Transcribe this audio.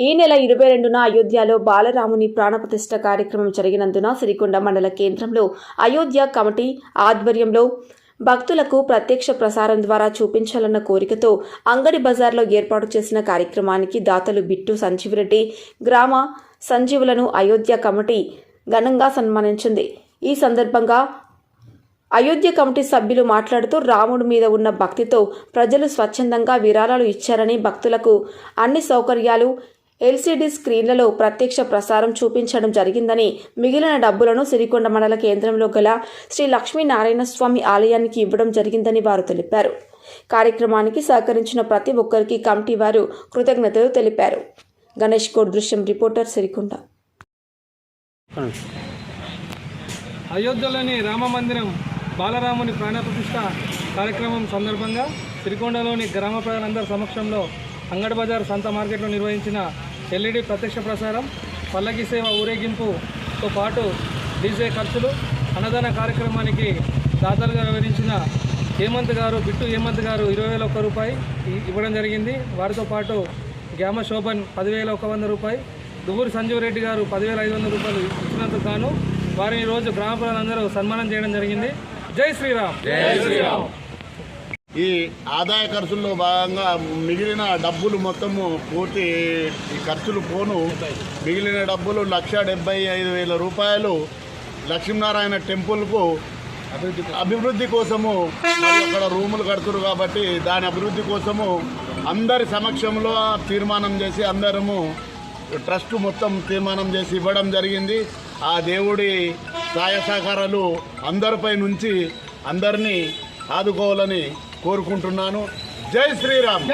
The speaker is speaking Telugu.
ఈ నెల ఇరవై రెండున అయోధ్యలో బాలరాముని ప్రాణప్రతిష్ఠ కార్యక్రమం జరిగినందున సిరికొండ మండల కేంద్రంలో అయోధ్య కమిటీ ఆధ్వర్యంలో భక్తులకు ప్రత్యక్ష ప్రసారం ద్వారా చూపించాలన్న కోరికతో అంగడి బజార్లో ఏర్పాటు చేసిన కార్యక్రమానికి దాతలు బిట్టు సంజీవరెడ్డి గ్రామ సంజీవులను అయోధ్య కమిటీ ఘనంగా సన్మానించింది. ఈ సందర్భంగా అయోధ్య కమిటీ సభ్యులు మాట్లాడుతూ రాముడి మీద ఉన్న భక్తితో ప్రజలు స్వచ్ఛందంగా విరాళాలు ఇచ్చారని భక్తులకు అన్ని సౌకర్యాలు ఎల్సీడీ స్క్రీన్లలో ప్రత్యక్ష ప్రసారం చూపించడం జరిగిందని మిగిలిన డబ్బులను సిరికొండ మండల కేంద్రంలో గల శ్రీ లక్ష్మీనారాయణ స్వామి ఆలయానికి ఇవ్వడం జరిగిందని వారు తెలిపారు. కార్యక్రమానికి సహకరించిన ప్రతి ఒక్కరికి కమిటీ వారు కృతజ్ఞతలు తెలిపారు. గణేష్ కోడ్ దృశ్యం రిపోర్టర్ సిరికొండ. అయోధ్యలోని రామ మందిరం బాలరాముని ప్రాణప్రతిష్ఠ కార్యక్రమం సందర్భంగా సిరికొండలోని గ్రామ ప్రజలందరి సమక్షంలో అంగడి బజార్ సంత మార్కెట్లో నిర్వహించిన ఎల్ఈడి ప్రత్యక్ష ప్రసారం పల్లకి సేవ ఊరేగింపుతో పాటు డీజే ఖర్చులు అన్నదాన కార్యక్రమానికి దాతలుగా వివరించిన హేమంత్ గారు బిట్టు హేమంత్ గారు ఇరవై వేల ఒక్క రూపాయి ఇవ్వడం జరిగింది. వారితో పాటు గ్యామ శోభన్ పదివేల ఒక వంద రూపాయి దువ్వూరు సంజీవ్ రెడ్డి గారు పదివేల ఐదు వందల రూపాయలు ఇచ్చినందుకు గాను వారిని ఈరోజు గ్రామ ప్రజలందరూ సన్మానం చేయడం జరిగింది. జై శ్రీరామ్! జై శ్రీరామ్! ఈ ఆదాయ ఖర్చుల్లో భాగంగా మిగిలిన డబ్బులు మొత్తము పూర్తి ఈ ఖర్చులు పోను. మిగిలిన డబ్బులు లక్ష డెబ్బై ఐదు వేల రూపాయలు లక్ష్మీనారాయణ టెంపుల్కు అభివృద్ధి కోసము అక్కడ రూములు కడుతురు కాబట్టి దాని అభివృద్ధి కోసము అందరి సమక్షంలో తీర్మానం చేసి అందరము ట్రస్ట్ మొత్తం తీర్మానం చేసి ఇవ్వడం జరిగింది. ఆ దేవుడి సహాయ సహకారాలు అందరిపై నుంచి అందరినీ ఆదుకోవాలని కోరుకుంటున్నాను. జై శ్రీరామ్.